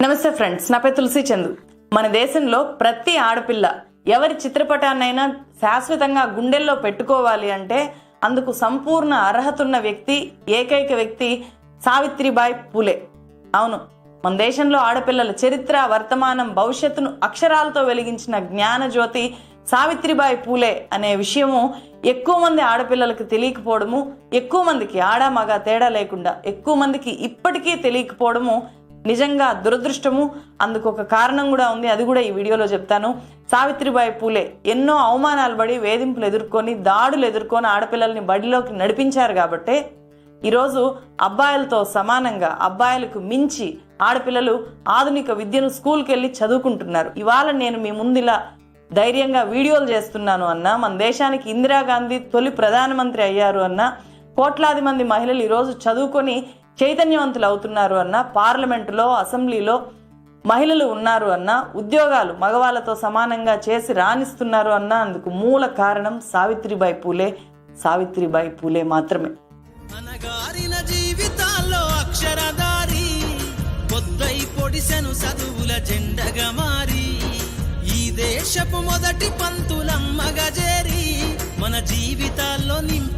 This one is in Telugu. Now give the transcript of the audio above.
నమస్తే ఫ్రెండ్స్ నా పేరు తులసి చందు. మన దేశంలో ప్రతి ఆడపిల్ల ఎవరి చిత్రపటాన్నైనా శాశ్వతంగా గుండెల్లో పెట్టుకోవాలి అంటే అందుకు సంపూర్ణ అర్హత ఉన్న వ్యక్తి ఏకైక వ్యక్తి సావిత్రిబాయి పూలే. అవును మన దేశంలో ఆడపిల్లల చరిత్ర వర్తమానం భవిష్యత్తును అక్షరాలతో వెలిగించిన జ్ఞానజ్యోతి సావిత్రిబాయి పూలే అనే విషయము ఎక్కువ మంది ఆడపిల్లలకు తెలియకపోవడము ఎక్కువ మందికి ఆడ మగ తేడా లేకుండా ఎక్కువ మందికి ఇప్పటికీ తెలియకపోవడము నిజంగా దురదృష్టము. అందుకు ఒక కారణం కూడా ఉంది. అది కూడా ఈ వీడియోలో చెప్తాను. సావిత్రిబాయి పూలే ఎన్నో అవమానాలు పడి వేధింపులు ఎదుర్కొని దాడులు ఎదుర్కొని ఆడపిల్లల్ని బడిలోకి నడిపించారు కాబట్టే ఈరోజు అబ్బాయిలతో సమానంగా అబ్బాయిలకు మించి ఆడపిల్లలు ఆధునిక విద్యను స్కూల్కి వెళ్ళి చదువుకుంటున్నారు. ఇవాళ నేను మీ ముందు ఇలా ధైర్యంగా వీడియోలు చేస్తున్నాను అన్న మన దేశానికి ఇందిరాగాంధీ తొలి ప్రధానమంత్రి అయ్యారు అన్న కోట్లాది మంది మహిళలు ఈరోజు చదువుకొని చైతన్యవంతులు అవుతున్నారు అన్న పార్లమెంటులో అసెంబ్లీలో మహిళలు ఉన్నారు అన్న ఉద్యోగాలు మగవాళ్ళతో సమానంగా చేసి రాణిస్తున్నారు అన్న అందుకు మూల కారణం సావిత్రిబాయి పూలే. సావిత్రిబాయి పూలే మాత్రమే. అనగారిన జీవితాల్లో అక్షరదారి పొద్దై పొడిసెను చదువుల జెండగా మారి. ఈ దేశపు మొదటి పంతులమ్మగా చేరి మన జీవితాల్లో నింపిందో